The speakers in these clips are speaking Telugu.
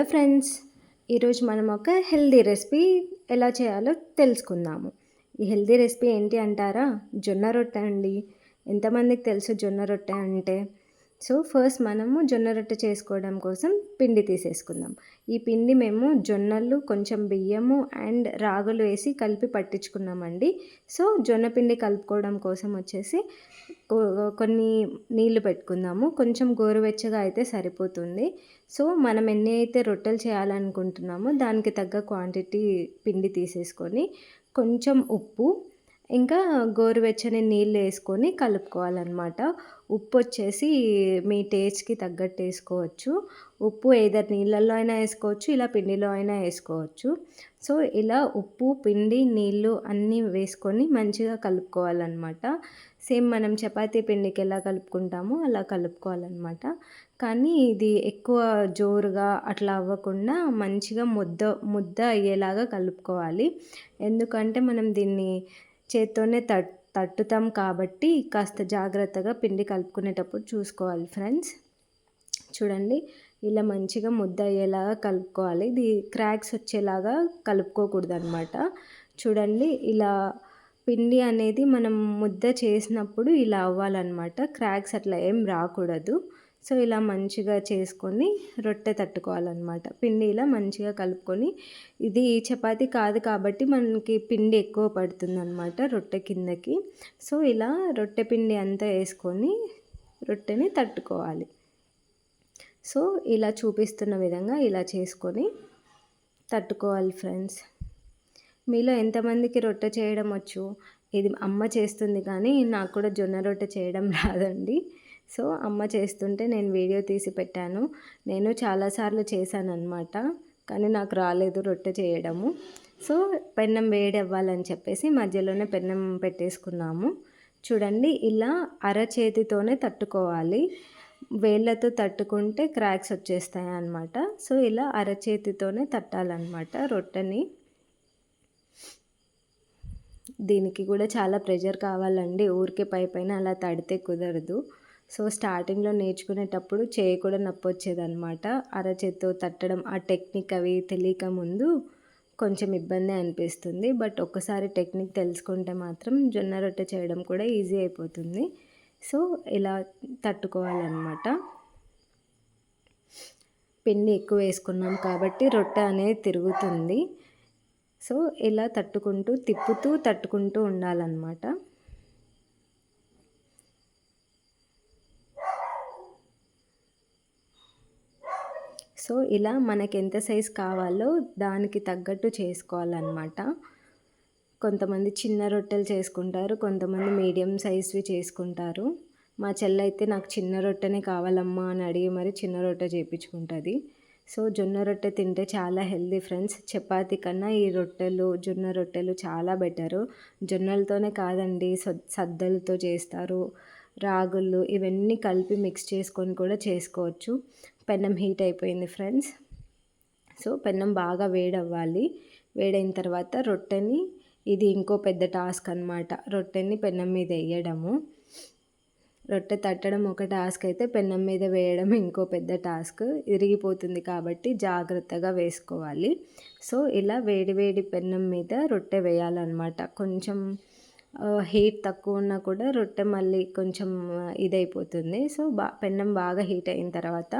హలో ఫ్రెండ్స్ ఈరోజు మనం ఒక హెల్దీ రెసిపీ ఎలా చేయాలో తెలుసుకుందాము. ఈ హెల్దీ రెసిపీ ఏంటి అంటారా? జొన్న రొట్టె అండి. ఎంతమందికి తెలుసు జొన్న రొట్టె అంటే? సో ఫస్ట్ మనము జొన్న రొట్టె చేసుకోవడం కోసం పిండి తీసేసుకుందాం. ఈ పిండి మేము జొన్నలు కొంచెం బియ్యము అండ్ రాగులు వేసి కలిపి పట్టించుకున్నామండి. సో జొన్న పిండి కలుపుకోవడం కోసం వచ్చేసి కొన్ని నీళ్ళు పెట్టుకుందాము. కొంచెం గోరువెచ్చగా అయితే సరిపోతుంది. సో మనం ఎన్ని అయితే రొట్టెలు చేయాలనుకుంటున్నామో దానికి తగ్గ క్వాంటిటీ పిండి తీసేసుకొని కొంచెం ఉప్పు ఇంకా గోరువెచ్చని నీళ్ళు వేసుకొని కలుపుకోవాలన్నమాట. ఉప్పు వచ్చేసి మీ టేస్ట్కి తగ్గట్టు వేసుకోవచ్చు. ఉప్పు ఏదర్ నీళ్ళల్లో అయినా వేసుకోవచ్చు ఇలా పిండిలో అయినా వేసుకోవచ్చు. సో ఇలా ఉప్పు పిండి నీళ్ళు అన్నీ వేసుకొని మంచిగా కలుపుకోవాలన్నమాట. సేమ్ మనం చపాతీ పిండికి ఎలా కలుపుకుంటామో అలా కలుపుకోవాలన్నమాట. కానీ ఇది ఎక్కువ జోరుగా అట్లా అవ్వకుండా మంచిగా ముద్ద ముద్ద అయ్యేలాగా కలుపుకోవాలి. ఎందుకంటే మనం దీన్ని చేత్తోనే తట్ తట్టుతాం కాబట్టి కాస్త జాగ్రత్తగా పిండి కలుపుకునేటప్పుడు చూసుకోవాలి ఫ్రెండ్స్. చూడండి ఇలా మంచిగా ముద్ద అయ్యేలాగా కలుపుకోవాలి. ఇది క్రాక్స్ వచ్చేలాగా కలుపుకోకూడదు అనమాట చూడండి ఇలా పిండి అనేది మనం ముద్ద చేసినప్పుడు ఇలా అవ్వాలన్నమాట. క్రాక్స్ అట్లా ఏం రాకూడదు. సో ఇలా మంచిగా చేసుకొని రొట్టె తట్టుకోవాలన్నమాట. పిండి ఇలా మంచిగా కలుపుకొని ఇది చపాతి కాదు కాబట్టి మనకి పిండి ఎక్కువ పడుతుందన్నమాట రొట్టె కిందకి. సో ఇలా రొట్టె పిండి అంతా వేసుకొని రొట్టెని తట్టుకోవాలి. సో ఇలా చూపిస్తున్న విధంగా ఇలా చేసుకొని తట్టుకోవాలి ఫ్రెండ్స్. మీలో ఎంతమందికి రొట్టె చేయడం వచ్చు? ఇది అమ్మ చేస్తుంది కానీ నాకు కూడా జొన్న రొట్టె చేయడం రాదండి. సో అమ్మ చేస్తుంటే నేను వీడియో తీసి పెట్టాను. నేను చాలాసార్లు చేశాను అనమాట కానీ నాకు రాలేదు రొట్టె చేయడము. సో పెన్నం వేడి అవ్వాలని చెప్పేసి మధ్యలోనే పెన్నం పెట్టేసుకున్నాము. చూడండి ఇలా అరచేతితోనే తట్టుకోవాలి. వేళ్ళతో తట్టుకుంటే క్రాక్స్ వచ్చేస్తాయి అన్నమాట సో ఇలా అరచేతితోనే తట్టాలన్నమాట రొట్టెని. దీనికి కూడా చాలా ప్రెషర్ కావాలండి. ఊరికే పై పైన అలా తడితే కుదరదు. సో స్టార్టింగ్లో నేర్చుకునేటప్పుడు చేయి కూడా నొప్పి వచ్చేదనమాట అరచేత్తో తట్టడం ఆ టెక్నిక్ అవి తెలియక ముందు కొంచెం ఇబ్బంది అనిపిస్తుంది. బట్ ఒక్కసారి టెక్నిక్ తెలుసుకుంటే మాత్రం జొన్న రొట్టె చేయడం కూడా ఈజీ అయిపోతుంది. సో ఇలా తట్టుకోవాలన్నమాట. పిండి ఎక్కువ వేసుకున్నాం కాబట్టి రొట్టె అనేది తిరుగుతుంది. సో ఇలా తట్టుకుంటూ తిప్పుతూ తట్టుకుంటూ ఉండాలన్నమాట. సో ఇలా మనకి ఎంత సైజ్ కావాలో దానికి తగ్గట్టు చేసుకోవాలన్నమాట. కొంతమంది చిన్న రొట్టెలు చేసుకుంటారు కొంతమంది మీడియం సైజ్వి చేసుకుంటారు. మా చెల్లి అయితే నాకు చిన్న రొట్టెనే కావాలమ్మా అని అడిగి మరి చిన్న రొట్టె చేయించుకుంటుంది సో జొన్న రొట్టె తింటే చాలా హెల్దీ ఫ్రెండ్స్. చపాతి కన్నా ఈ రొట్టెలు జొన్న రొట్టెలు చాలా బెటరు. జొన్నలతోనే కాదండి సద్దలతో చేస్తారు. రాగులు ఇవన్నీ కలిపి మిక్స్ చేసుకొని కూడా చేసుకోవచ్చు. పెన్నం హీట్ అయిపోయింది ఫ్రెండ్స్. సో పెన్నం బాగా వేడవ్వాలి. వేడైన తర్వాత రొట్టెని ఇది ఇంకో పెద్ద టాస్క్ అనమాట రొట్టెని పెన్నం మీద వేయడము. రొట్టె తట్టడం ఒక టాస్క్ అయితే పెన్నం మీద వేయడం ఇంకో పెద్ద టాస్క్. ఇరిగిపోతుంది కాబట్టి జాగ్రత్తగా వేసుకోవాలి. సో ఇలా వేడి వేడి పెన్నం మీద రొట్టె వేయాలన్నమాట. కొంచెం హీట్ తక్కువ ఉన్నా కూడా రొట్టె మళ్ళీ కొంచెం ఇదైపోతుంది. సో బా పెన్నం బాగా హీట్ అయిన తర్వాత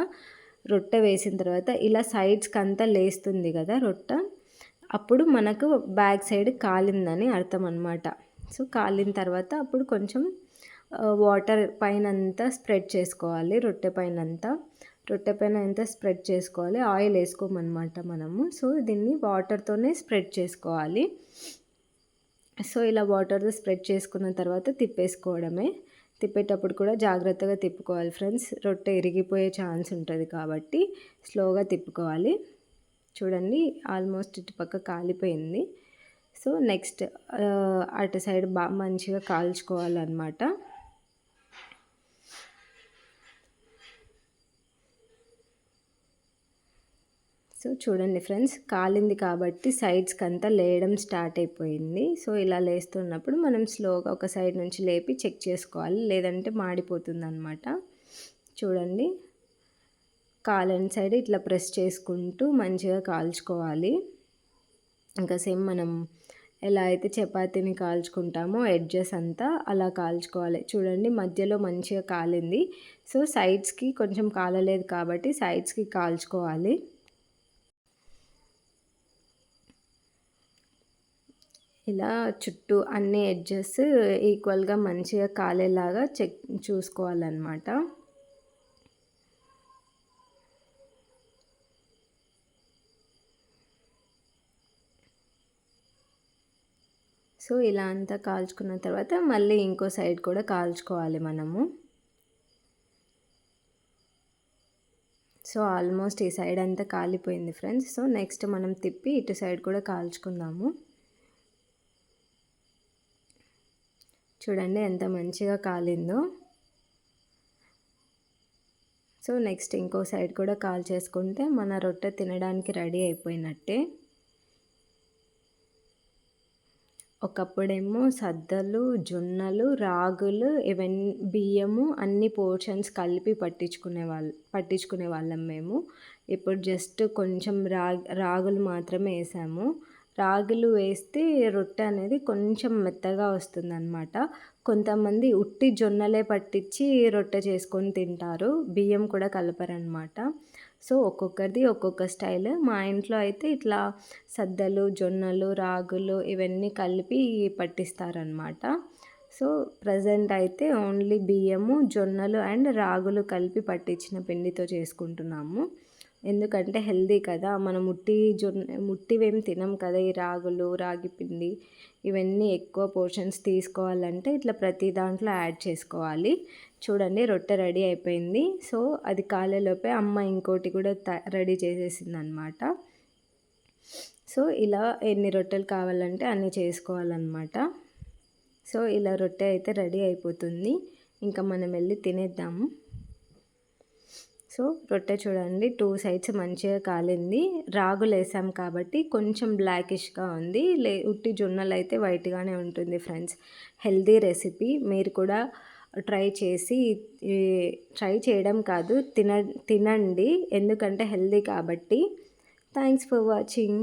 రొట్టె వేసిన తర్వాత ఇలా సైడ్స్కి అంతా లేస్తుంది కదా రొట్టె. అప్పుడు మనకు బ్యాక్ సైడ్ కాలిందని అర్థం అనమాట సో కాలిన తర్వాత అప్పుడు కొంచెం వాటర్ పైన అంతా స్ప్రెడ్ చేసుకోవాలి రొట్టె పైన అంతా రొట్టె పైన అంతా స్ప్రెడ్ చేసుకోవాలి ఆయిల్ వేసుకోమన్నమాట మనము. సో దీన్ని వాటర్తోనే స్ప్రెడ్ చేసుకోవాలి. సో ఇలా వాటర్తో స్ప్రెడ్ చేసుకున్న తర్వాత తిప్పేసుకోవడమే. తిప్పేటప్పుడు కూడా జాగ్రత్తగా తిప్పుకోవాలి ఫ్రెండ్స్. రొట్టె ఇరిగిపోయే ఛాన్స్ ఉంటుంది కాబట్టి స్లోగా తిప్పుకోవాలి. చూడండి ఆల్మోస్ట్ ఇటుపక్క కాలిపోయింది. సో నెక్స్ట్ అటు సైడ్ బాగా మంచిగా కాల్చుకోవాలన్నమాట. సో చూడండి ఫ్రెండ్స్ కాలింది కాబట్టి సైడ్స్కి అంతా లేయడం స్టార్ట్ అయిపోయింది. సో ఇలా లేస్తున్నప్పుడు మనం స్లోగా ఒక సైడ్ నుంచి లేపి చెక్ చేసుకోవాలి. లేదంటే మాడిపోతుంది అనమాట చూడండి కాలని సైడ్ ఇట్లా ప్రెస్ చేసుకుంటూ మంచిగా కాల్చుకోవాలి. ఇంకా సేమ్ మనం ఎలా అయితే చపాతీని కాల్చుకుంటామో ఎడ్జెస్ అంతా అలా కాల్చుకోవాలి. చూడండి మధ్యలో మంచిగా కాలింది. సో సైడ్స్కి కొంచెం కాలలేదు కాబట్టి సైడ్స్కి కాల్చుకోవాలి. ఇలా చుట్టూ అన్ని ఎడ్జెస్ ఈక్వల్గా మంచిగా కాలేలాగా చెక్ చూసుకోవాలన్నమాట. సో ఇలా అంతా కాల్చుకున్న తర్వాత మళ్ళీ ఇంకో సైడ్ కూడా కాల్చుకోవాలి మనము. సో ఆల్మోస్ట్ ఈ సైడ్ అంతా కాలిపోయింది ఫ్రెండ్స్ సో నెక్స్ట్ మనం తిప్పి ఇటు సైడ్ కూడా కాల్చుకుందాము. చూడండి ఎంత మంచిగా కాలిందో. సో నెక్స్ట్ ఇంకో సైడ్ కూడా కాల్ చేసుకుంటే మన రొట్టె తినడానికి రెడీ అయిపోయినట్టే. ఒకప్పుడేమో సద్దలు జొన్నలు రాగులు ఇవన్నీ బియ్యము అన్ని పోర్షన్స్ కలిపి పట్టించుకునే వాళ్ళు పట్టించుకునే వాళ్ళం మేము. ఇప్పుడు జస్ట్ కొంచెం రా రాగులు మాత్రమే వేసాము. రాగులు వేస్తే రొట్టె అనేది కొంచెం మెత్తగా వస్తుందన్నమాట. కొంతమంది ఉట్టి జొన్నలే పట్టించి రొట్టె చేసుకొని తింటారు. బియ్యం కూడా కలపరనమాట సో ఒక్కొక్కరిది ఒక్కొక్క స్టైల్. మా ఇంట్లో అయితే ఇట్లా సద్దలు జొన్నలు రాగులు ఇవన్నీ కలిపి పట్టిస్తారనమాట సో ప్రజెంట్ అయితే ఓన్లీ బియ్యము జొన్నలు అండ్ రాగులు కలిపి పట్టించిన పిండితో చేసుకుంటున్నాము. ఎందుకంటే హెల్దీ కదా. మనం ముట్టి జొన్న ముట్టివేం తినం కదా ఈ రాగులు రాగి పిండి. ఇవన్నీ ఎక్కువ పోర్షన్స్ తీసుకోవాలంటే ఇట్లా ప్రతి దాంట్లో యాడ్ చేసుకోవాలి. చూడండి రొట్టె రెడీ అయిపోయింది. సో అది కాలేలోపే అమ్మ ఇంకోటి కూడా త రెడీ చేసేసింది అనమాట సో ఇలా ఎన్ని రొట్టెలు కావాలంటే అన్నీ చేసుకోవాలన్నమాట సో ఇలా రొట్టె అయితే రెడీ అయిపోతుంది. ఇంకా మనం వెళ్ళి తినేద్దాము. సో రొట్టె చూడండి. టూ సైడ్స్ మంచిగా కాలింది. రాగులు వేసాం కాబట్టి కొంచెం బ్లాకిష్గా ఉంది. లే ఉట్టి జొన్నలు అయితే వైట్గానే ఉంటుంది ఫ్రెండ్స్ హెల్దీ రెసిపీ మీరు కూడా ట్రై చేసి ట్రై చేయడం కాదు తిన తినండి. ఎందుకంటే హెల్దీ కాబట్టి. Thanks for watching